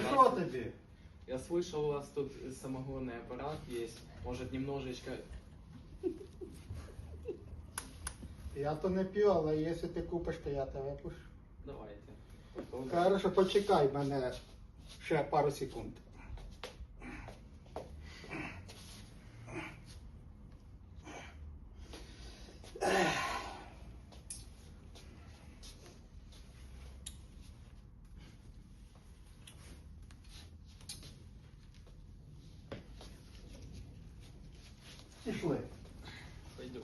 Що тобі? Я слышал, у вас тут самогонный аппарат есть. Может, немножечко... Я то не п'ю, але якщо ти купиш, то я тебе пушу. Давайте. Хорошо, почекай мене ще пару секунд. Пішли. Пойдем.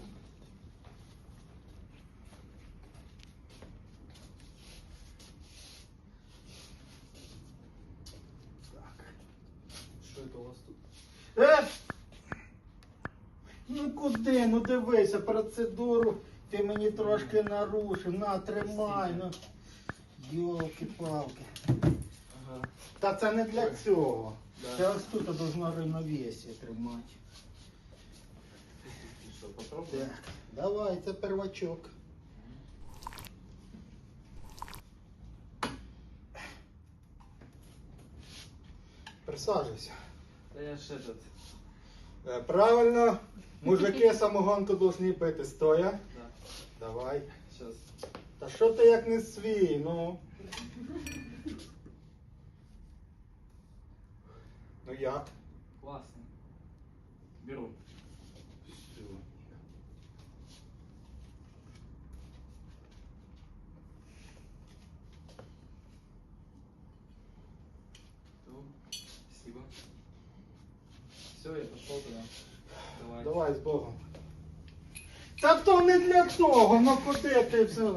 Так. Что это у вас тут? Е! Ну куди? Ну дивися, процедуру ти мені трошки нарушив. На, тримай. Ну. Йолки-палки. Ага. Та це не для цього. Да. Це ось тут должно рівновесие тримати. Так, давай, це первачок. Присаджуйся. Да я ж этот... Е, Правильно, мужики самогонку должны пити стоя. Да. Давай. Сейчас. Та що ти як не свій, ну? Ну як? Классно. Беру. Ну, Спасибо. Все, я пошел туда. Давай. Давай з Богом. Та то не для того, ну куди ти все?